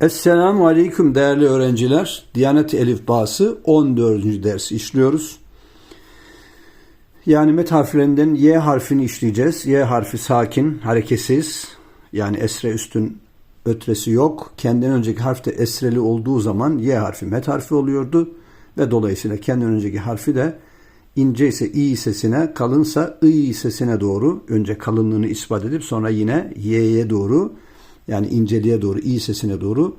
Esselamu Aleyküm değerli öğrenciler. Diyanet Elif Bağısı 14. ders işliyoruz. Yani met harflerinden Y harfini işleyeceğiz. Y harfi sakin, hareketsiz. Yani esre üstün ötresi yok. Kendinden önceki harf de esreli olduğu zaman Y harfi met harfi oluyordu. Ve dolayısıyla kendinden önceki harfi de ince ise i sesine, kalınsa i sesine doğru önce kalınlığını ispat edip sonra yine y'ye doğru yani inceliğe doğru i sesine doğru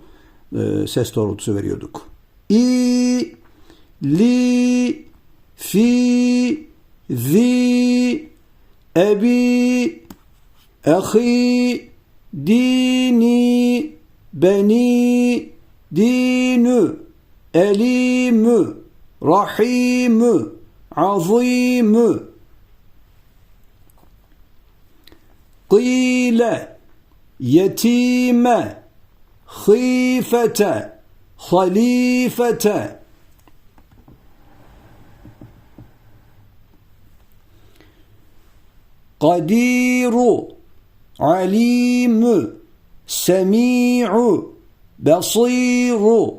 e, ses doğrultusu veriyorduk. İ, li, fi, zi, ebi, ehi, dini, beni, dinü, elimü, rahimü, azimü, qile, يتيمة خيفة خليفة. قدير عليم سميع بصير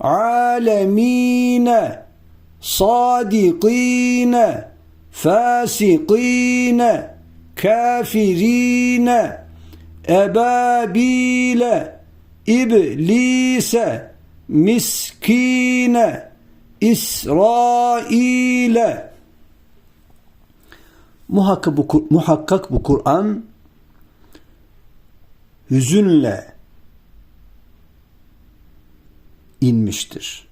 عالمين صادقين فاسقين كافرين. Ebabile, iblise, miskine, İsrail'e. Muhakkak bu, muhakkak bu Kur'an hüzünle inmiştir.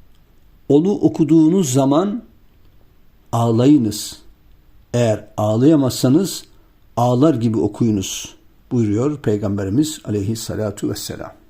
Onu okuduğunuz zaman ağlayınız. Eğer ağlayamazsanız ağlar gibi okuyunuz buyuruyor Peygamberimiz aleyhissalatu vesselam.